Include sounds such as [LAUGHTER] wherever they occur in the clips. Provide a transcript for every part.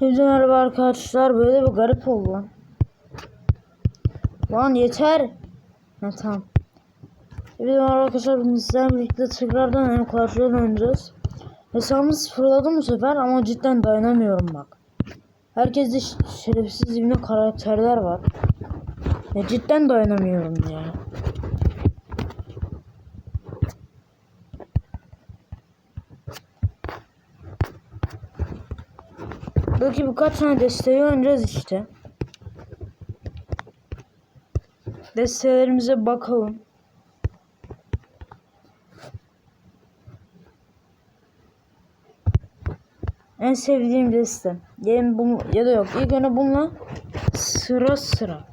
Hepinize merhaba arkadaşlar. Böyle bir garip oldu lan. Lan yeter. Ha tamam. Hepinize merhaba arkadaşlar. Bugün birlikte tekrardan hem karşıya oynayacağız. Hesabımı sıfırladım bu sefer ama cidden dayanamıyorum bak. Herkeste şerefsiz dibine karakterler var. Ya cidden dayanamıyorum ya. Belki birkaç tane desteği oynayacağız işte. Destelerimize bakalım. En sevdiğim deste. Gelin bunu ya da yok. İlk önce bununla sıra sıra.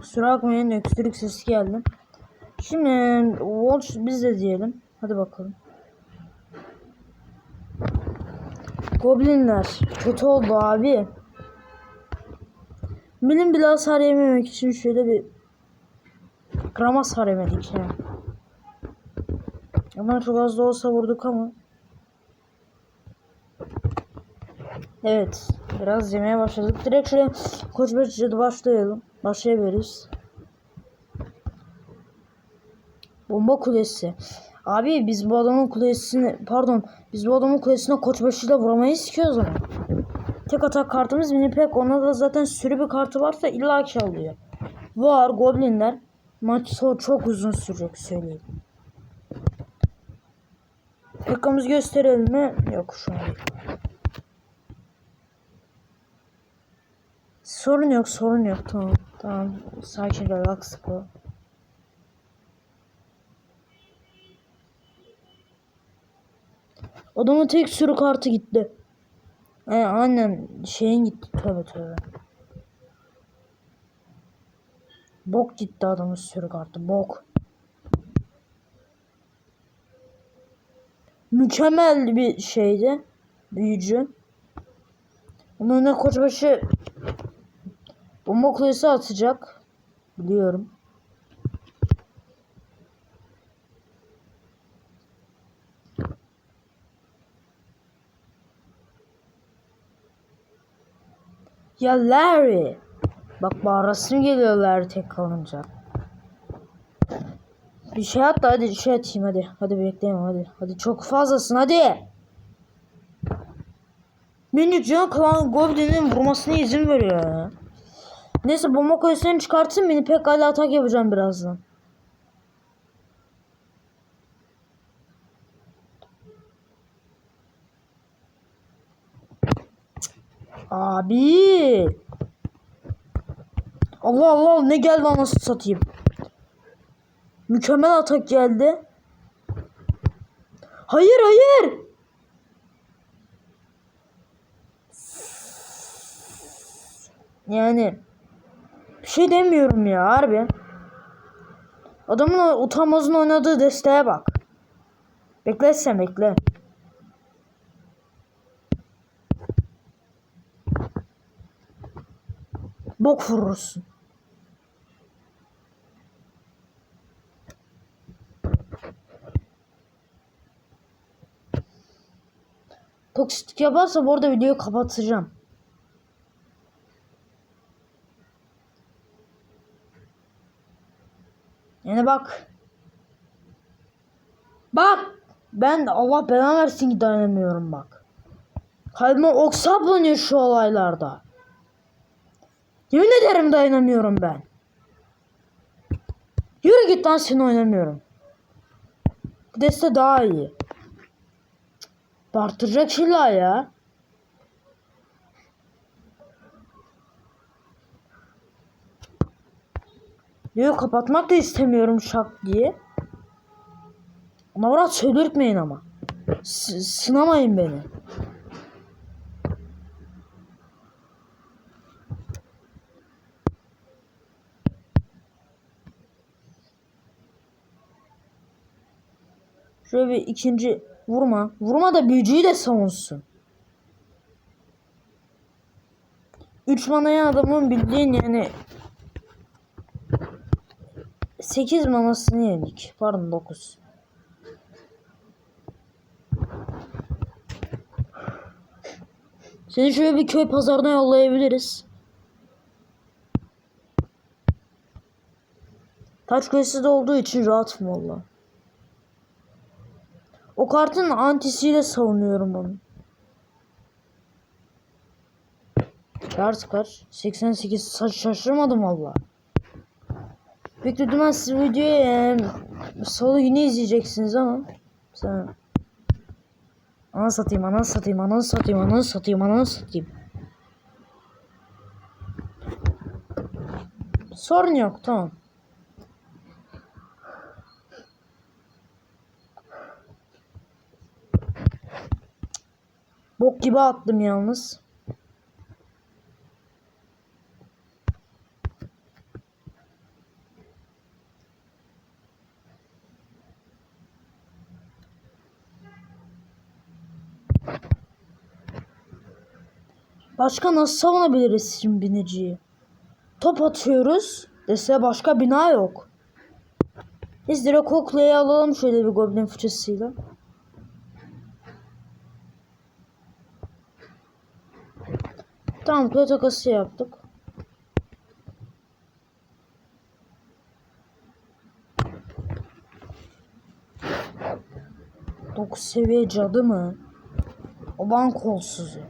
Kusura bakmayın öksürük sesi geldi. Şimdi Watch biz de diyelim. Hadi bakalım. Goblinler kötü oldu abi. Benim bile hasar yememek için şöyle bir gram hasar yemedik ya. Ama çok az da olsa vurduk ama. Evet. Biraz yemeye başladık. Direkt şöyle koç başlayalım. Başlayabiliriz. Bomba kulesi. Abi biz bu adamın kulesini pardon biz bu adamın kulesine koçbaşıyla vuramayız ki o zaman. Tek atak kartımız mini pek ona da zaten sürü bir kartı varsa illa ki alıyor. Var goblinler. Maç çok uzun sürecek söyleyeyim. Pekamız gösterelim mi? Yok şu an. Sorun yok sorun yok tamam. Tamam sakin relax bu. Adamın tek sürü kartı gitti. E, aynen şeyin gitti tövbe tövbe. Bok gitti adamın sürü kartı bok. Mükemmel bir şeydi. Büyücü. Onun önüne koçbaşı bomba kulesi atacak. Biliyorum. Ya Larry. Bak bağırasım geliyor Larry tek kalınca. Bir şey at da hadi bir şey atayım hadi. Hadi bekleyemem hadi. Hadi çok fazlasın hadi. Minicik can kalan Goblin'in vurmasına izin veriyor ya. Neyse bomba koyusunu çıkartın beni pek hala atak yapacağım birazdan. Abi. Allah Allah ne geldi anasını satayım. Mükemmel atak geldi. Hayır hayır. Yani bir şey demiyorum ya harbi. Adamın utanmazın oynadığı desteğe bak. Bekle sen bekle. Bok vurursun. Toksiklik yaparsa bu arada videoyu kapatacağım. Yani bak. Bak. Ben Allah belanı versin ki dayanamıyorum bak. Kalbime ok saplanıyor şu olaylarda. Yemin ederim dayanamıyorum ben. Yürü git lan seni oynamıyorum. Bu deste daha iyi. Bartıracak şeyler ya. Yok kapatmak da istemiyorum şak diye. Ama bana söylürtmeyin ama. S- sınamayın beni. Şöyle bir ikinci vurma. Vurma da büyücüyü de savunsun. 3 manaya adamın bildiğin yani 8 manasını yedik. Pardon 9. Seni şöyle bir köy pazarına yollayabiliriz. Taç kölesi olduğu için rahatım valla. O kartın antisiyle savunuyorum onu. Şarj kaç? 88 Sa- şaşırmadım valla. Büyük ihtimal siz videoyu e, salı günü izleyeceksiniz ama sen ana satayım ana satayım ana satayım ana satayım ana satayım. Sorun yok tamam. Bok gibi attım yalnız. Başka nasıl savunabiliriz şimdi biniciyi? Top atıyoruz. Dese başka bina yok. Biz direkt Oakley'i alalım şöyle bir goblin fıçısıyla. Kule takası yaptık. Dokuz seviye cadı mı? O ban kolsuzu.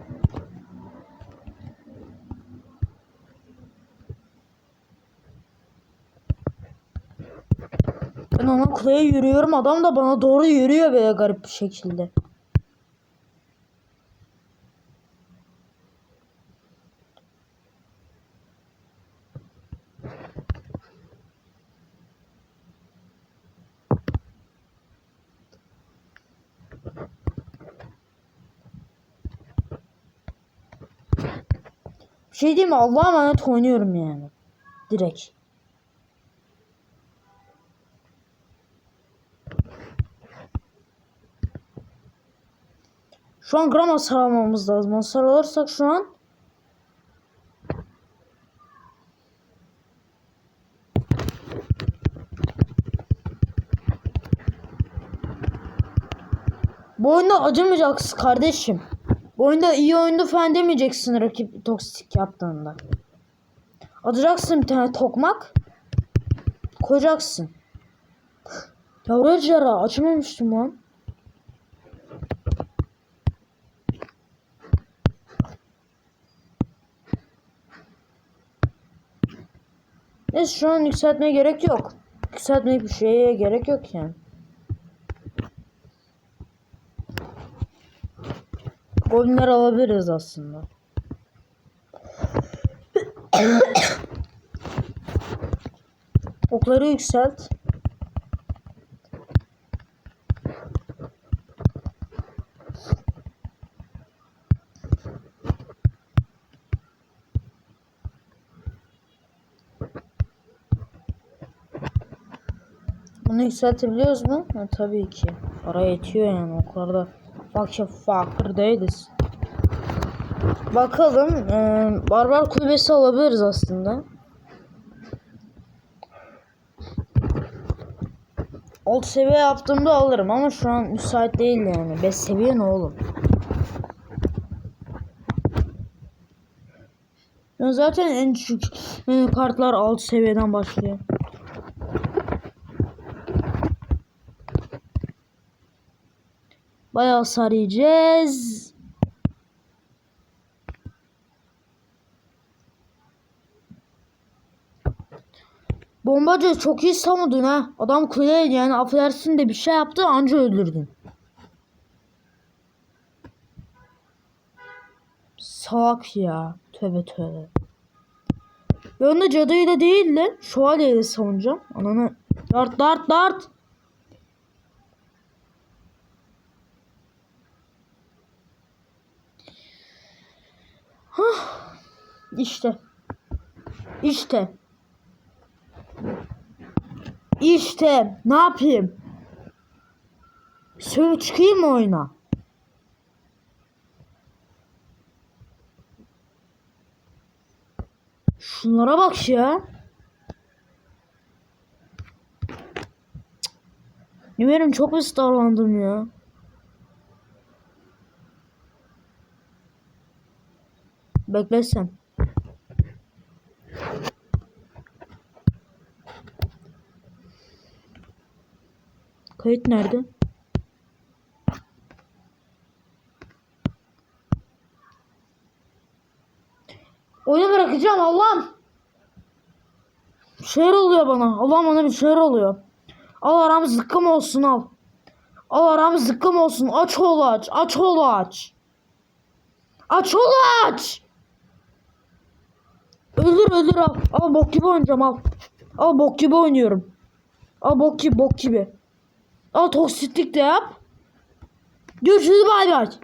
Ben ona kuleye yürüyorum adam da bana doğru yürüyor böyle garip bir şekilde. Şey diyeyim mi? Allah'a emanet oynuyorum yani. Direkt. Şu an gram hasar almamız lazım. Hasar alırsak şu an Bu oyunda acımayacaksın kardeşim. Bu oyunda iyi oyundu falan demeyeceksin rakip toksik yaptığında. Alacaksın bir tane tokmak. Koyacaksın. Yavru ejderha açmamıştım lan. Neyse şu an yükseltmeye gerek yok. Yükseltmeye bir şeye gerek yok yani. Goblinler alabiliriz aslında. [COUGHS] Okları yükselt. Bunu yükseltebiliyoruz mu? Ha, tabii ki. Para yetiyor yani o kadar da fakir fakir değiliz. Bakalım. E, barbar kulübesi alabiliriz aslında. Alt seviye yaptığımda alırım ama şu an müsait değil yani. 5 seviye ne oğlum? Ya zaten en düşük e, kartlar alt seviyeden başlıyor. Bayağı hasar yiyeceğiz. Bombacı çok iyi savundun ha. Adam kule yani affedersin de bir şey yaptı anca öldürdün. Salak ya. Tövbe tövbe. Ben de cadıyla değil de şövalyeyle savunacağım. Ananı. Dart dart dart. İşte. İşte. İşte. Ne yapayım? Söyle çıkayım mı oyuna? Şunlara bak ya. Yemerim çok ısrarlandım ya. Bekle sen. Kayıt nerede? Oyunu bırakacağım Allah'ım. Şeyler oluyor bana. Allah'ım bana bir şeyler oluyor. Al aram zıkkım olsun al. Al aram zıkkım olsun. Aç oğlu aç. Aç oğlu aç. Aç oğlu aç. Öldür öldür al. Al bok gibi oynayacağım al. Al bok gibi oynuyorum. Al bok gibi bok gibi. Al toksiklik de yap. Görüşürüz bay bay.